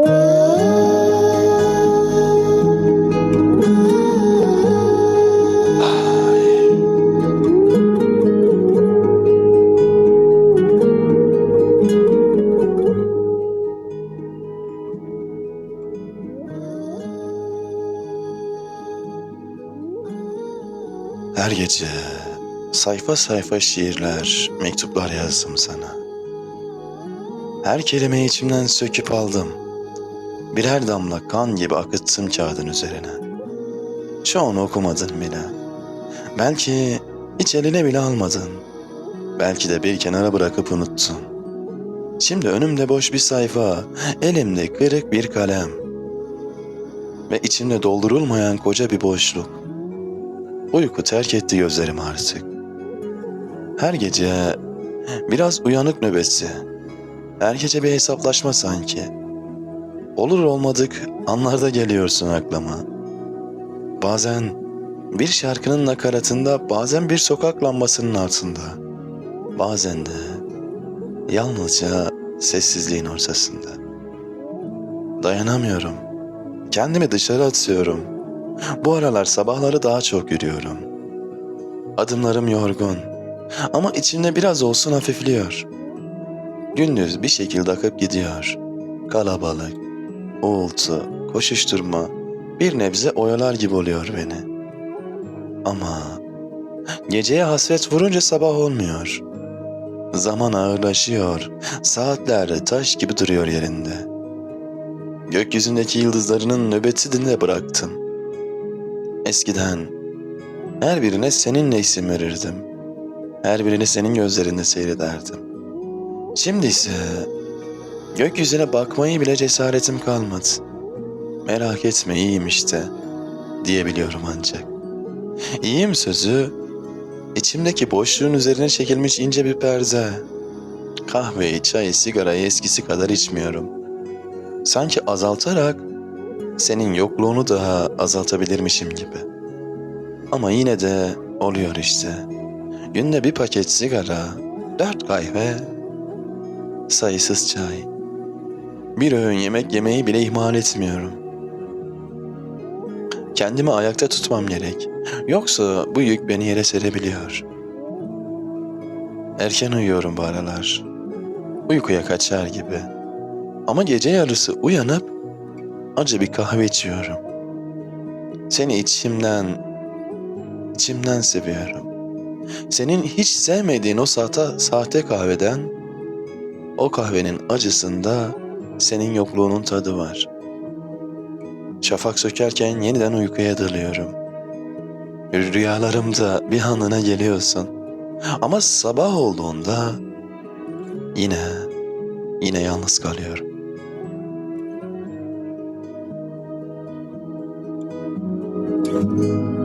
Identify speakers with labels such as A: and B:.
A: Her gece sayfa sayfa şiirler, mektuplar yazdım sana. Her kelimeyi içimden söküp aldım. Birer damla kan gibi akıttım kağıdın üzerine. Çoğunu okumadın bile. Belki hiç eline bile almadın. Belki de bir kenara bırakıp unuttun. Şimdi önümde boş bir sayfa, elimde kırık bir kalem. Ve içimde doldurulmayan koca bir boşluk. Uyku terk etti gözlerimi artık. Her gece biraz uyanık nöbeti. Her gece bir hesaplaşma sanki. Olur olmadık anlarda geliyorsun aklıma. Bazen bir şarkının nakaratında, bazen bir sokak lambasının altında. Bazen de yalnızca sessizliğin ortasında. Dayanamıyorum. Kendimi dışarı atıyorum. Bu aralar sabahları daha çok yürüyorum. Adımlarım yorgun ama içimde biraz olsun hafifliyor. Gündüz bir şekilde akıp gidiyor. Kalabalık, uğultu, koşuşturma bir nebze oyalar gibi oluyor beni. Ama geceye hasret vurunca sabah olmuyor. Zaman ağırlaşıyor, saatler taş gibi duruyor yerinde. Gökyüzündeki yıldızlarının nöbetini de bıraktım. Eskiden her birine seninle isim verirdim. Her birini senin gözlerinde seyrederdim. Şimdi ise gökyüzüne bakmayı bile cesaretim kalmadı. Merak etme iyiyim işte diyebiliyorum ancak. İyiyim sözü içimdeki boşluğun üzerine çekilmiş ince bir perde. Kahveyi, çayı, sigarayı eskisi kadar içmiyorum. Sanki azaltarak senin yokluğunu daha azaltabilirmişim gibi. Ama yine de oluyor işte. Günde bir paket sigara, dört kahve, sayısız çay. Bir öğün yemek yemeyi bile ihmal etmiyorum. Kendimi ayakta tutmam gerek. Yoksa bu yük beni yere serebiliyor. Erken uyuyorum bu aralar. Uykuya kaçar gibi. Ama gece yarısı uyanıp acı bir kahve içiyorum. Seni içimden, içimden seviyorum. Senin hiç sevmediğin o sahte, sahte kahveden, o kahvenin acısında senin yokluğunun tadı var. Şafak sökerken yeniden uykuya dalıyorum. Rüyalarımda bir anına geliyorsun. Ama sabah olduğunda yine, yine yalnız kalıyorum.
B: Thank you.